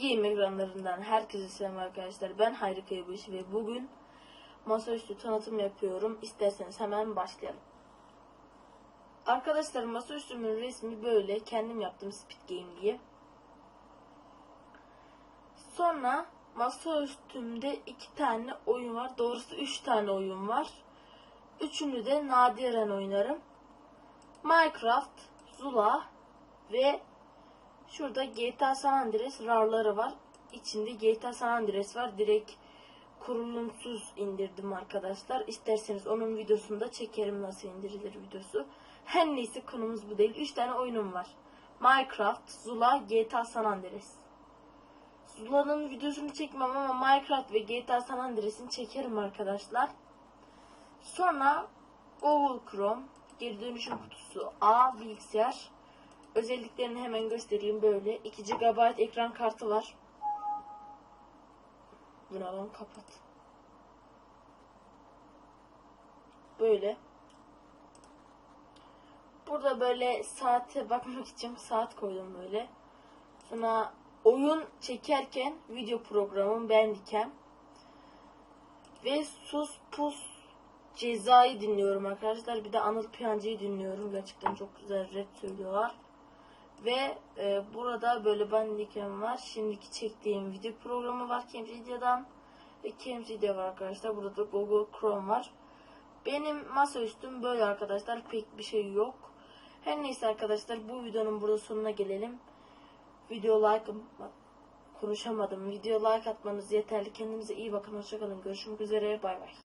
Game ekranlarından herkese selam arkadaşlar. Ben Hayri Kayıbaş ve bugün masaüstü tanıtım yapıyorum. İsterseniz hemen başlayalım. Arkadaşlar masaüstümün resmi böyle. Kendim yaptım Speed Game diye. Sonra masaüstümde iki tane oyun var. Doğrusu üç tane oyun var. Üçünü de nadiren oynarım. Minecraft, Zula ve Şurada GTA San Andreas RAR'ları var. İçinde GTA San Andreas var. Direkt kurulumsuz indirdim arkadaşlar. İsterseniz onun videosunu da çekerim nasıl indirilir videosu. Her neyse konumuz bu değil. 3 tane oyunum var. Minecraft, Zula, GTA San Andreas. Zula'nın videosunu çekmem ama Minecraft ve GTA San Andreas'in çekerim arkadaşlar. Sonra Google Chrome, geri dönüşüm kutusu A bilgisayar, Özelliklerini hemen göstereyim böyle. 2 GB ekran kartı var. Bunu alalım kapat. Böyle. Burada böyle saate bakmak için saat koydum böyle. Sonra oyun çekerken video programım Bandicam. Ve Sus Pus Ceza'yı dinliyorum arkadaşlar. Bir de Anıl Piyancı'yı dinliyorum. Gerçekten çok güzel rap söylüyorlar. Ve e, burada böyle bandicam var. Şimdiki çektiğim video programı var Camtasia'dan. Ve Camtasia var arkadaşlar. Burada da Google Chrome var. Benim masaüstüm böyle arkadaşlar. Pek bir şey yok. Her neyse arkadaşlar bu videonun burada sonuna gelelim. Video like konuşamadım. Video like atmanız yeterli. Kendinize iyi bakın. Hoşçakalın. Görüşmek üzere. Bay bay.